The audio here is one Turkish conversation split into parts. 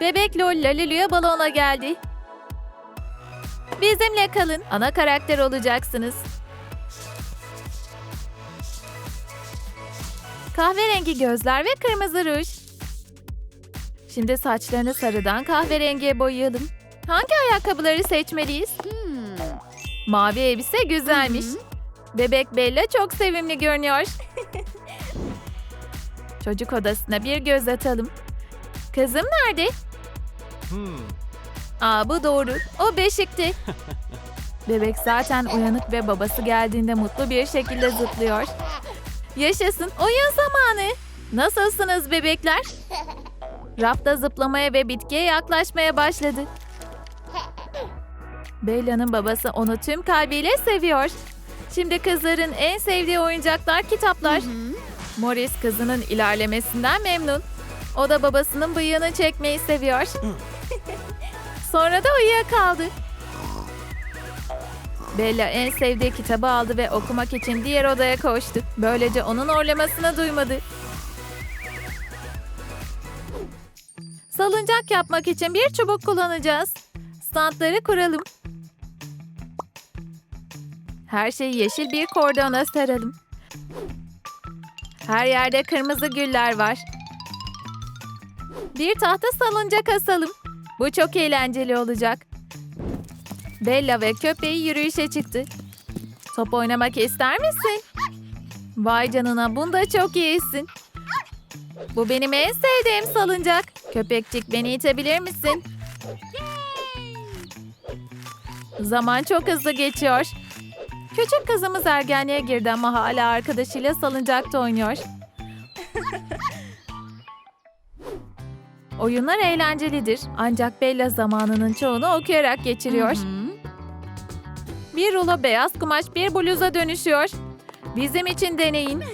Bebek Lol Lalilu'ya balona geldi. Bizimle kalın. Ana karakter olacaksınız. Kahverengi gözler ve kırmızı ruj. Şimdi saçlarını sarıdan kahverengiye boyayalım. Hangi ayakkabıları seçmeliyiz? Mavi elbise güzelmiş. Bebek Bella çok sevimli görünüyor. Çocuk odasına bir göz atalım. Kızım nerede? Hmm. Aa bu doğru. O beşikti. Bebek zaten uyanık ve babası geldiğinde mutlu bir şekilde zıplıyor. Yaşasın oyun zamanı. Nasılsınız bebekler? Rafta zıplamaya ve bitkiye yaklaşmaya başladı. Bella'nın babası onu tüm kalbiyle seviyor. Şimdi kızların en sevdiği oyuncaklar kitaplar. Morris kızının ilerlemesinden memnun. O da babasının bıyığını çekmeyi seviyor. Sonra da uyuyakaldı. Bella en sevdiği kitabı aldı ve okumak için diğer odaya koştu. Böylece onun orlamasını duymadı. Salıncak yapmak için bir çubuk kullanacağız. Standları kuralım. Her şeyi yeşil bir kordona saralım. Her yerde kırmızı güller var. Bir tahta salıncak asalım. Bu çok eğlenceli olacak. Bella ve köpeği yürüyüşe çıktı. Top oynamak ister misin? Vay canına bunda çok iyisin. Bu benim en sevdiğim salıncak. Köpekçik beni itebilir misin? Zaman çok hızlı geçiyor. Küçük kızımız ergenliğe girdi ama hala arkadaşıyla salıncakta oynuyor. Oyunlar eğlencelidir ancak Bella zamanının çoğunu okuyarak geçiriyor. Bir rulo beyaz kumaş bir bluza dönüşüyor. Bizim için deneyin.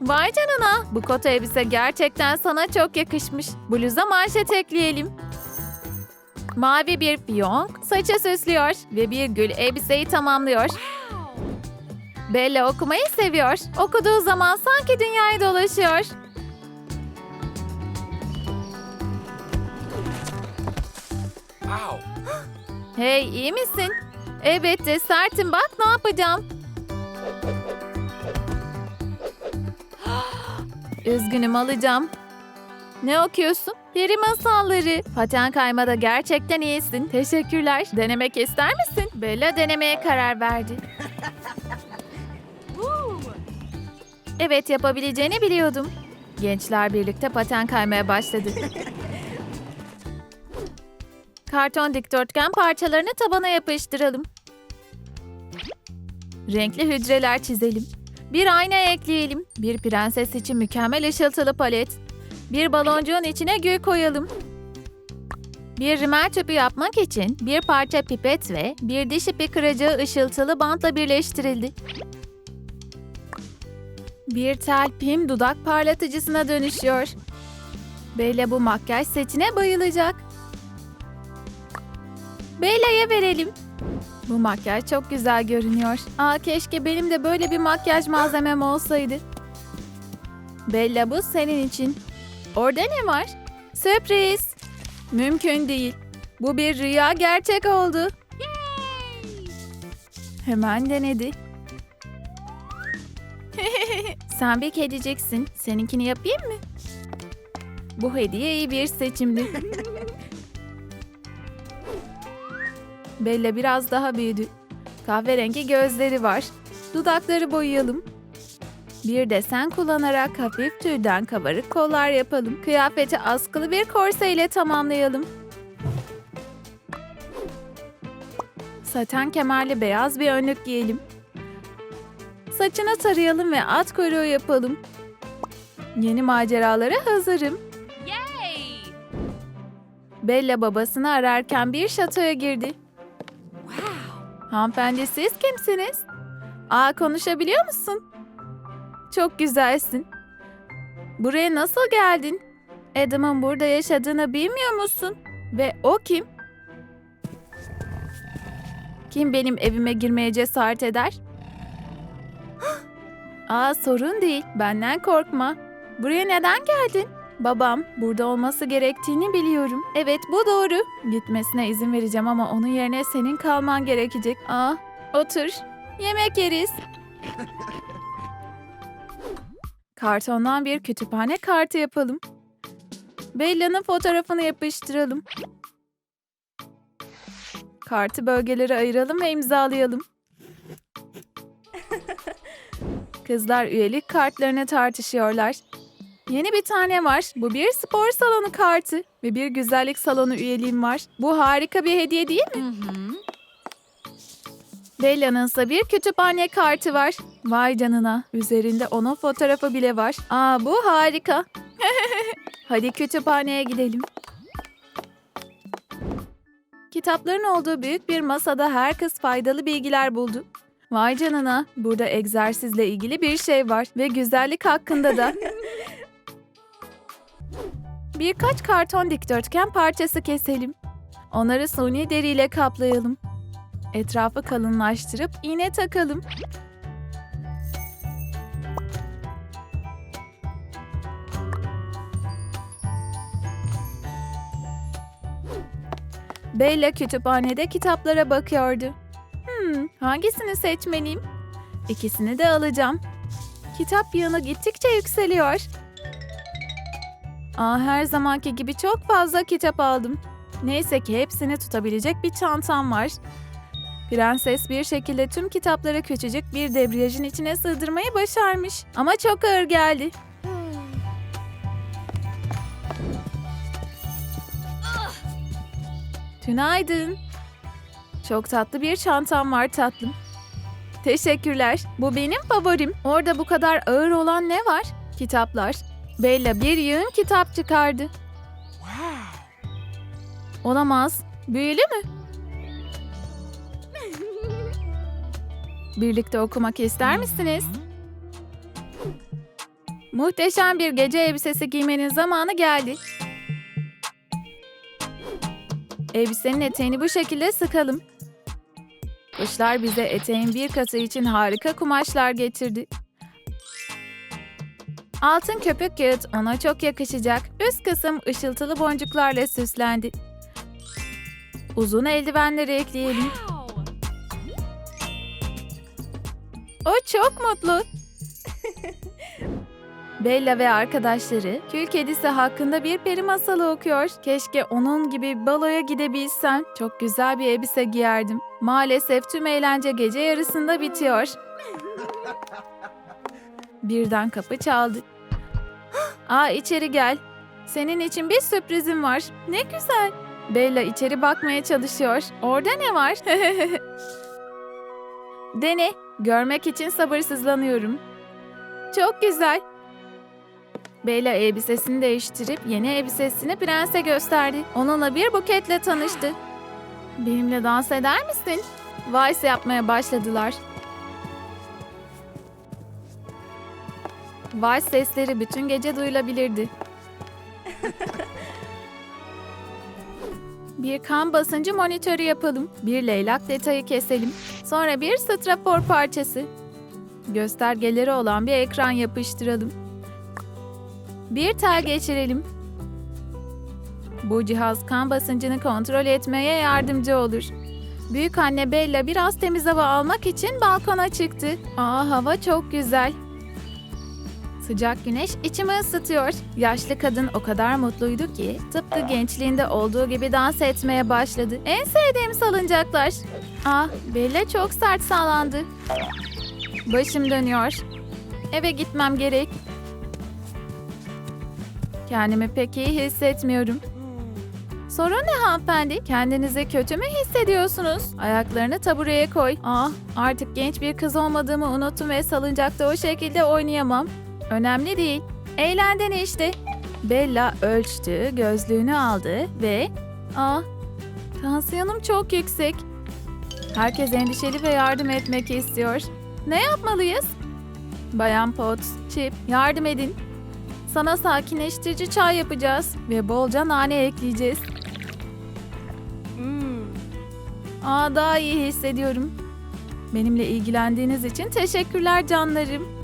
Vay canına bu kot elbise gerçekten sana çok yakışmış. Bluza manşet ekleyelim. Mavi bir fiyonk saça süslüyor ve bir gül elbiseyi tamamlıyor. Bella okumayı seviyor. Okuduğu zaman sanki dünyayı dolaşıyor. Hey iyi misin? Elbette sertim bak ne yapacağım. Üzgünüm alacağım. Ne okuyorsun? Peri masalları. Paten kaymada gerçekten iyisin. Teşekkürler. Denemek ister misin? Bella denemeye karar verdi. Evet yapabileceğini biliyordum. Gençler birlikte paten kaymaya başladı. Karton dikdörtgen parçalarını tabana yapıştıralım. Renkli hücreler çizelim. Bir ayna ekleyelim. Bir prenses için mükemmel ışıltılı palet. Bir baloncuğun içine gül koyalım. Bir rimel tüpü yapmak için bir parça pipet ve bir diş ipi kıracağı ışıltılı bantla birleştirildi. Bir tel pim dudak parlatıcısına dönüşüyor. Bella bu makyaj setine bayılacak. Bella'ya verelim. Bu makyaj çok güzel görünüyor. Aa keşke benim de böyle bir makyaj malzemem olsaydı. Bella bu senin için. Orada ne var? Sürpriz. Mümkün değil. Bu bir rüya gerçek oldu. Hemen denedi. Sen bir kediciksin. Seninkini yapayım mı? Bu hediye iyi bir seçimdi. Bella biraz daha büyüdü. Kahverengi gözleri var. Dudakları boyayalım. Bir desen kullanarak hafif tülden kabarık kollar yapalım. Kıyafeti askılı bir korse ile tamamlayalım. Saten kemerli beyaz bir önlük giyelim. Saçını tarayalım ve at kuyruğu yapalım. Yeni maceralara hazırım. Bella babasını ararken bir şatoya girdi. Hanımefendi siz kimsiniz? Aa konuşabiliyor musun? Çok güzelsin. Buraya nasıl geldin? Adam'ın burada yaşadığını bilmiyor musun? Ve o kim? Kim benim evime girmeye cesaret eder? Aa sorun değil. Benden korkma. Buraya neden geldin? Babam burada olması gerektiğini biliyorum. Evet bu doğru. Gitmesine izin vereceğim ama onun yerine senin kalman gerekecek. Aa, otur. Yemek yeriz. Kartondan bir kütüphane kartı yapalım. Bella'nın fotoğrafını yapıştıralım. Kartı bölgelere ayıralım ve imzalayalım. Kızlar üyelik kartlarını tartışıyorlar. Yeni bir tane var. Bu bir spor salonu kartı ve bir güzellik salonu üyeliğim var. Bu harika bir hediye değil mi? Bella'nın ise bir kütüphane kartı var. Vay canına. Üzerinde onun fotoğrafı bile var. Aa bu harika. Hadi kütüphaneye gidelim. Kitapların olduğu büyük bir masada herkes faydalı bilgiler buldu. Vay canına, burada egzersizle ilgili bir şey var ve güzellik hakkında da. Birkaç karton dikdörtgen parçası keselim. Onları suni deriyle kaplayalım. Etrafı kalınlaştırıp iğne takalım. Bella kütüphanede kitaplara bakıyordu. Hmm, hangisini seçmeliyim? İkisini de alacağım. Kitap yığını gittikçe yükseliyor. Aa, her zamanki gibi çok fazla kitap aldım. Neyse ki hepsini tutabilecek bir çantam var. Prenses bir şekilde tüm kitapları küçücük bir debriyajın içine sığdırmayı başarmış. Ama çok ağır geldi. Tünaydın. Çok tatlı bir çantam var tatlım. Teşekkürler. Bu benim favorim. Orada bu kadar ağır olan ne var? Kitaplar. Bella bir yığın kitap çıkardı. Olamaz. Büyülü mü? Birlikte okumak ister misiniz? Muhteşem bir gece elbisesi giymenin zamanı geldi. Elbisenin eteğini bu şekilde sıkalım. Kuşlar bize eteğin bir katı için harika kumaşlar getirdi. Altın köpük kağıt ona çok yakışacak. Üst kısım ışıltılı boncuklarla süslendi. Uzun eldivenleri ekleyelim. O çok mutlu. Bella ve arkadaşları kül kedisi hakkında bir peri masalı okuyor. Keşke onun gibi baloya gidebilsem. Çok güzel bir elbise giyerdim. Maalesef tüm eğlence gece yarısında bitiyor. Birden kapı çaldı. Aa içeri gel. Senin için bir sürprizim var. Ne güzel. Bella içeri bakmaya çalışıyor. Orada ne var? Dene. Görmek için sabırsızlanıyorum. Çok güzel. Bella elbisesini değiştirip yeni elbisesini prense gösterdi. Onunla bir buketle tanıştı. Benimle dans eder misin? Vals yapmaya başladılar. Vals sesleri bütün gece duyulabilirdi. Bir kan basıncı monitörü yapalım. Bir leylak detayı keselim. Sonra bir strafor parçası. Göstergeleri olan bir ekran yapıştıralım. Bir tel geçirelim. Bu cihaz kan basıncını kontrol etmeye yardımcı olur. Büyük anne Bella biraz temiz hava almak için balkona çıktı. Aa hava çok güzel. Sıcak güneş içimi ısıtıyor. Yaşlı kadın o kadar mutluydu ki tıpkı gençliğinde olduğu gibi dans etmeye başladı. En sevdiğim salıncaklar. Ah Bella çok sert sağlandı. Başım dönüyor. Eve gitmem gerek. Kendimi pek iyi hissetmiyorum. Sorun ne hanımefendi? Kendinizi kötü mü hissediyorsunuz? Ayaklarını tabureye koy. Ah, artık genç bir kız olmadığımı unuttum ve salıncakta o şekilde oynayamam. Önemli değil. Eğlendin işte. Bella ölçtü, gözlüğünü aldı ve... Ah, tansiyonum çok yüksek. Herkes endişeli ve yardım etmek istiyor. Ne yapmalıyız? Bayan Potts, Chip, yardım edin. Sana sakinleştirici çay yapacağız ve bolca nane ekleyeceğiz. Aa daha iyi hissediyorum. Benimle ilgilendiğiniz için teşekkürler canlarım.